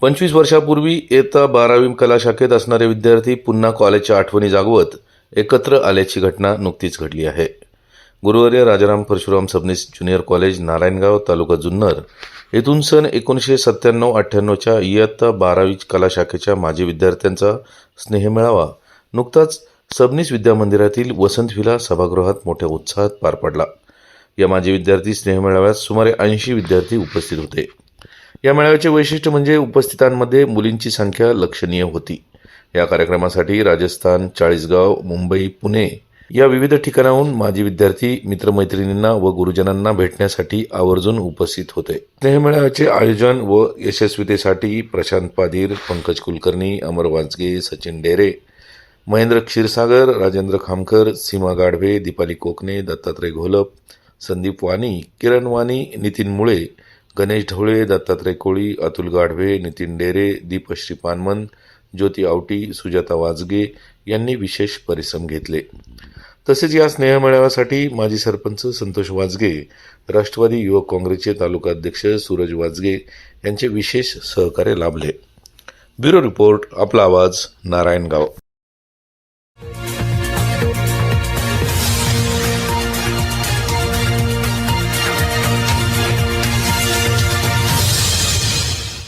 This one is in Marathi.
पंचवीस वर्षापूर्वी इयत्ता बारावी कला शाखेत असणारे विद्यार्थी पुन्हा कॉलेजच्या आठवणी जागवत एकत्र आल्याची घटना नुकतीच घडली आहे. गुरुवारी राजाराम परशुराम सबनीस ज्युनियर कॉलेज नारायणगाव तालुका जुन्नर येथून सन एकोणीसशे सत्त्याण्णव अठ्ठ्याण्णवच्या इयत्ता बारावी कला शाखेच्या माजी विद्यार्थ्यांचा स्नेहमेळावा नुकताच सबनीस विद्यामंदिरातील वसंत विला सभागृहात मोठ्या उत्साहात पार पडला. या माजी विद्यार्थी स्नेहमेळाव्यात सुमारे ऐंशी विद्यार्थी उपस्थित होते. या मेळाव्याचे वैशिष्ट्य म्हणजे उपस्थितांमध्ये मुलींची संख्या लक्षणीय होती. या कार्यक्रमासाठी राजस्थान चाळीसगाव मुंबई पुणे या विविध ठिकाणाहून माजी विद्यार्थी मित्रमैत्रिणींना व गुरुजनांना भेटण्यासाठी आवर्जून उपस्थित होते. स्नेहमेळाव्याचे आयोजन व यशस्वीतेसाठी प्रशांत पाधीर पंकज कुलकर्णी अमर वाजगे सचिन डेरे महेंद्र क्षीरसागर राजेंद्र खामकर सीमा गाढवे दीपाली कोकणे दत्तात्रय घोलप संदीप वाणी किरण वाणी नितीन मुळे गणेश ढवळे दत्तात्रय कोळी अतुल गाढवे नितीन डेरे दीपश्री पानमन ज्योती आवटी सुजाता वाजगे यांनी विशेष परिश्रम घेतले. तसेच या स्नेहमेळाव्यासाठी माजी सरपंच संतोष वाजगे राष्ट्रवादी युवक काँग्रेसचे तालुका अध्यक्ष सूरज वाजगे यांचे विशेष सहकार्य लाभले. ब्युरो रिपोर्ट आपला आवाज नारायणगाव.